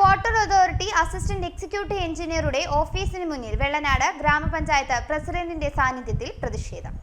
Water authority assistant executive എഞ്ചിനീയറുടെ ഓഫീസിന് മുന്നിൽ വെള്ളനാട് ഗ്രാമപഞ്ചായത്ത് പ്രസിഡന്റിന്റെ സാന്നിധ്യത്തിൽ പ്രതിഷേധം.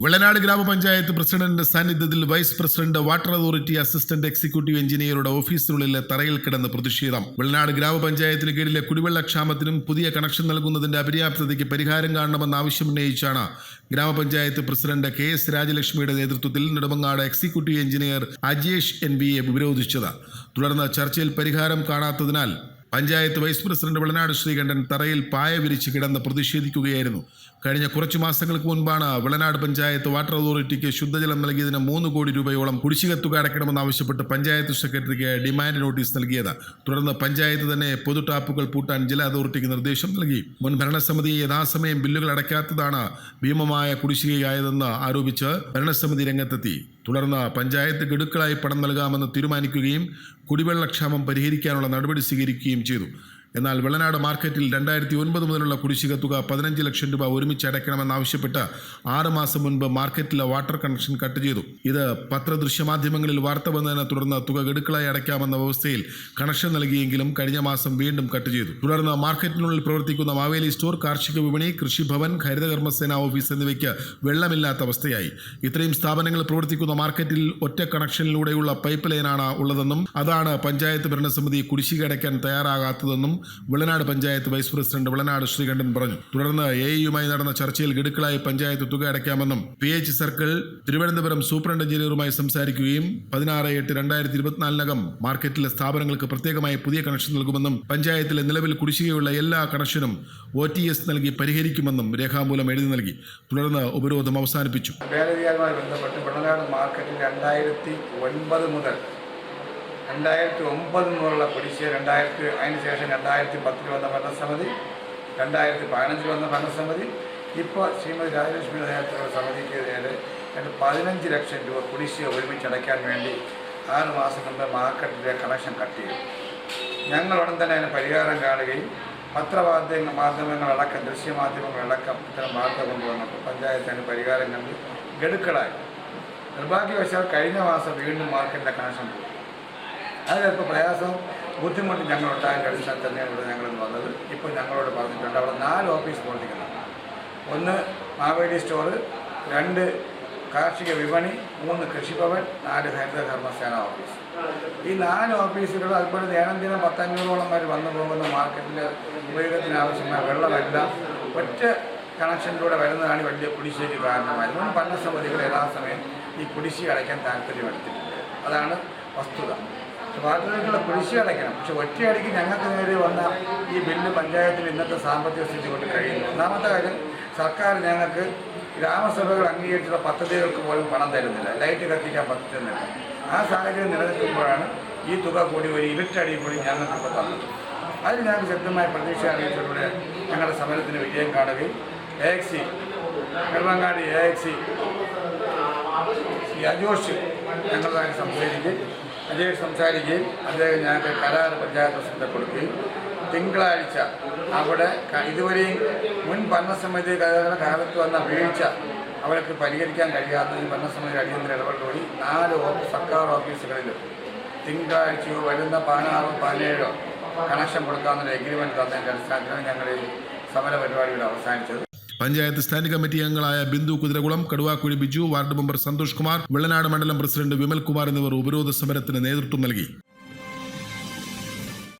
വെള്ളനാട് ഗ്രാമപഞ്ചായത്ത് പ്രസിഡന്റിന്റെ സാന്നിധ്യത്തിൽ vice president water authority assistant executive എഞ്ചിനീയറുടെ ഓഫീസിനുള്ളിലെ തറയിൽ കിടന്ന് പ്രതിഷേധം. വെള്ളനാട് ഗ്രാമപഞ്ചായത്തിന് കീഴിലെ കുടിവെള്ളക്ഷാമത്തിനും പുതിയ കണക്ഷൻ നൽകുന്നതിന്റെ അപര്യാപ്തതയ്ക്ക് പരിഹാരം കാണണമെന്ന ആവശ്യമുന്നയിച്ചാണ് ഗ്രാമപഞ്ചായത്ത് പ്രസിഡന്റ് കെ എസ് രാജലക്ഷ്മിയുടെ നേതൃത്വത്തിൽ Nedumangad executive engineer Ajesh N വിയെ ഉപരോധിച്ചത് തുടർന്ന് ചർച്ചയിൽ പരിഹാരം കാണാത്തതിനാൽ പഞ്ചായത്ത് വൈസ് പ്രസിഡന്റ് വിളനാട് ശ്രീകണ്ഠൻ തറയിൽ പായ വിരിച്ച് കിടന്ന് പ്രതിഷേധിക്കുകയായിരുന്നു. കഴിഞ്ഞ കുറച്ചു മാസങ്ങൾക്ക് മുൻപാണ് വിളനാട് പഞ്ചായത്ത് വാട്ടർ അതോറിറ്റിക്ക് ശുദ്ധജലം നൽകിയതിന് മൂന്ന് കോടി രൂപയോളം കുടിശ്ശിക തുക അടയ്ക്കണമെന്നാവശ്യപ്പെട്ട് പഞ്ചായത്ത് സെക്രട്ടറിക്ക് ഡിമാൻഡ് നോട്ടീസ് നൽകിയത്. തുടർന്ന് പഞ്ചായത്ത് തന്നെ പൊതു ടാപ്പുകൾ പൂട്ടാൻ ജല അതോറിറ്റിക്ക് നിർദ്ദേശം നൽകി. മുൻ ഭരണസമിതി യഥാസമയം ബില്ലുകൾ അടയ്ക്കാത്തതാണ് ഭീമമായ കുടിശ്ശികയായതെന്ന് ആരോപിച്ച് ഭരണസമിതി രംഗത്തെത്തി. തുടർന്ന് പഞ്ചായത്ത് ഗഡുക്കളായി പണം നൽകാമെന്ന് തീരുമാനിക്കുകയും കുടിവെള്ളക്ഷാമം പരിഹരിക്കാനുള്ള നടപടി സ്വീകരിക്കുകയും ചെയ്തു. എന്നാൽ വെള്ളനാട് മാർക്കറ്റിൽ രണ്ടായിരത്തി ഒൻപത് മുതലുള്ള കുടിശ്ശിക തുക പതിനഞ്ച് ലക്ഷം രൂപ ഒരുമിച്ച് അടയ്ക്കണമെന്നാവശ്യപ്പെട്ട് ആറ് മാസം മുൻപ് മാർക്കറ്റിലെ വാട്ടർ കണക്ഷൻ കട്ട് ചെയ്തു. ഇത് പത്രദൃശ്യമാധ്യമങ്ങളിൽ വാർത്ത വന്നതിനെ തുടർന്ന് തുക ഗഡുക്കളായി അടയ്ക്കാമെന്ന വ്യവസ്ഥയിൽ കണക്ഷൻ നൽകിയെങ്കിലും കഴിഞ്ഞ മാസം വീണ്ടും കട്ട് ചെയ്തു. തുടർന്ന് മാർക്കറ്റിനുള്ളിൽ പ്രവർത്തിക്കുന്ന മാവേലി സ്റ്റോർ കാർഷിക വിപണി കൃഷിഭവൻ ഹരിതകർമ്മസേന ഓഫീസ് എന്നിവയ്ക്ക് വെള്ളമില്ലാത്ത അവസ്ഥയായി. ഇത്രയും സ്ഥാപനങ്ങൾ പ്രവർത്തിക്കുന്ന മാർക്കറ്റിൽ ഒറ്റ കണക്ഷനിലൂടെയുള്ള പൈപ്പ് ലൈനാണ് ഉള്ളതെന്നും അതാണ് പഞ്ചായത്ത് ഭരണസമിതി കുടിശ്ശിക അടയ്ക്കാൻ തയ്യാറാകാത്തതെന്നും വെള്ളനാട് പഞ്ചായത്ത് വൈസ് പ്രസിഡന്റ് വിളനാട് ശ്രീകണ്ഠൻ പറഞ്ഞു. തുടർന്ന് എ യുമായി നടന്ന ചർച്ചയിൽ ഗഡുക്കളായി പഞ്ചായത്ത് തുക അടയ്ക്കാമെന്നും P H circle Thiruvananthapuram superintendent എഞ്ചിനീയറുമായി സംസാരിക്കുകയും പതിനാറ് എട്ട് രണ്ടായിരത്തി ഇരുപത്തിനാലിനകം മാർക്കറ്റിലെ സ്ഥാപനങ്ങൾക്ക് പ്രത്യേകമായി പുതിയ കണക്ഷൻ നൽകുമെന്നും പഞ്ചായത്തിലെ നിലവിൽ കുടിശ്ശികയുള്ള എല്ലാ കണക്ഷനും ഒ ടി എസ് നൽകി പരിഹരിക്കുമെന്നും രേഖാമൂലം എഴുതി നൽകി. തുടർന്ന് ഉപരോധം അവസാനിപ്പിച്ചു. ബന്ധപ്പെട്ട് വിളനാട് മാർക്കറ്റിൽ രണ്ടായിരത്തി ഒൻപത് മുതൽ രണ്ടായിരത്തി ഒമ്പത് മുതലുള്ള കുടിശ്ശിക രണ്ടായിരത്തി അതിന് രണ്ടായിരത്തി പത്തിൽ വന്ന ഭരണസമിതി രണ്ടായിരത്തി പതിനഞ്ചിൽ വന്ന ഭരണസമിതി ഇപ്പോൾ ശ്രീമതി രാജലക്ഷ്മിയുടെ നേതൃത്വത്തിലുള്ള സമിതിക്കെതിരെ രണ്ട് പതിനഞ്ച് ലക്ഷം രൂപ കുടിശ്ശിക ഒരുമിച്ചടയ്ക്കാൻ വേണ്ടി ആറ് മാസം മുമ്പ് മാർക്കറ്റിലെ കണക്ഷൻ കട്ട് ചെയ്തു. ഞങ്ങൾ ഉടൻ തന്നെ അതിന് പരിഹാരം കാണുകയും പത്രമാധ്യമ മാധ്യമങ്ങളടക്കം ദൃശ്യമാധ്യമങ്ങളടക്കം ഇത്തരം വാർത്ത കൊണ്ടുവന്നപ്പോൾ പഞ്ചായത്തിന് പരിഹാരം കണ്ട് ഗഡുക്കളായി. നിർഭാഗ്യവശാൽ കഴിഞ്ഞ മാസം വീണ്ടും മാർക്കറ്റിന്റെ കണക്ഷൻ പോയി അത് പ്രയാസവും ബുദ്ധിമുട്ടും ഞങ്ങൾ ഉണ്ടാകാൻ കഴിഞ്ഞാൽ തന്നെയാണ് ഇവിടെ ഞങ്ങൾ വന്നത്. ഇപ്പോൾ ഞങ്ങളോട് പറഞ്ഞിട്ടുണ്ട് അവിടെ നാല് ഓഫീസ് പ്രവർത്തിക്കുന്നുണ്ട് ഒന്ന് മാവേലി സ്റ്റോർ രണ്ട് കാർഷിക വിപണി മൂന്ന് കൃഷിഭവൻ നാല് ഹരിത കർമ്മസേന ഓഫീസ്. ഈ നാല് ഓഫീസുകൾ അതുപോലെ ദൈനംദിനം പത്തഞ്ഞൂറോളം പേര് വന്നു പോകുന്ന മാർക്കറ്റിൽ ഉപയോഗത്തിന് ആവശ്യമായ വെള്ളമെല്ലാം ഒറ്റ കണക്ഷനിലൂടെ വരുന്നതാണ് വലിയ കുടിശ്ശേരി കാരണമായിരുന്നു പല ഭരണസമിതികൾ യഥാസമയം ഈ കുടിശ്ശി അടയ്ക്കാൻ താല്പര്യമെടുത്തിട്ടുണ്ട്. അതാണ് വസ്തുത. വാർത്തകൾക്കുള്ള കുടിശ്ശിക അടയ്ക്കണം പക്ഷെ ഒറ്റയടിക്ക് ഞങ്ങൾക്ക് നേരെ വന്ന ഈ ബില്ല് പഞ്ചായത്തിൽ ഇന്നത്തെ സാമ്പത്തിക സ്ഥിതി കൊണ്ട് കഴിയുന്നു. ഒന്നാമത്തെ കാര്യം സർക്കാർ ഞങ്ങൾക്ക് ഗ്രാമസഭകൾ അംഗീകരിച്ചുള്ള പദ്ധതികൾക്ക് പോലും പണം തരുന്നില്ല. ലൈറ്റ് കത്തിക്കാൻ പറ്റുന്നില്ല ആ സാഹചര്യം നിലനിൽക്കുമ്പോഴാണ് ഈ തുക കൂടി ഒരു ഇരുട്ടടി കൂടി ഞങ്ങൾക്ക് ഇപ്പോൾ തന്നത്. അതിൽ ഞങ്ങൾക്ക് ശക്തമായ പ്രതീക്ഷ അറിയിച്ചതിലൂടെ ഞങ്ങളുടെ സമരത്തിന് വിജയം കാണുകയും എ എക് സി നെടുമങ്ങാട് എ എക് സി ശ്രീ അജോഷ് ഞങ്ങളുമായി സംസാരിക്കുകയും അജയ് സംസാരിക്കുകയും അദ്ദേഹം ഞങ്ങൾക്ക് കരാർ പഞ്ചായത്ത് പ്രസിഡന്റ് കൊടുക്കുകയും തിങ്കളാഴ്ച അവിടെ ഇതുവരെയും മുൻ ഭരണസമിതി കാലത്ത് വന്ന വീഴ്ച അവർക്ക് പരിഹരിക്കാൻ കഴിയാത്തതിന് ഭരണസമിതി അടിയന്തര ഇടപെടലോടി നാല് സർക്കാർ ഓഫീസുകളിലും. തിങ്കളാഴ്ചയോ വരുന്ന പതിനാറോ പതിനേഴോ കണക്ഷൻ കൊടുക്കാമെന്നൊരു എഗ്രിമെന്റ് തന്നതിന്റെ അടിസ്ഥാനത്തിലാണ് ഞങ്ങൾ ഈ സമര പരിപാടികൾ അവസാനിച്ചത്. പഞ്ചായത്ത് സ്റ്റാൻഡിംഗ് കമ്മിറ്റി അംഗങ്ങളായ ബിന്ദു കുതിരകുളം കടുവാക്കുഴി ബിജു വാർഡ് മെമ്പർ സന്തോഷ് കുമാർ വെള്ളനാട് മണ്ഡലം പ്രസിഡന്റ് വിമൽ കുമാർ എന്നിവർ ഉപരോധ സമരത്തിന് നേതൃത്വം നൽകി.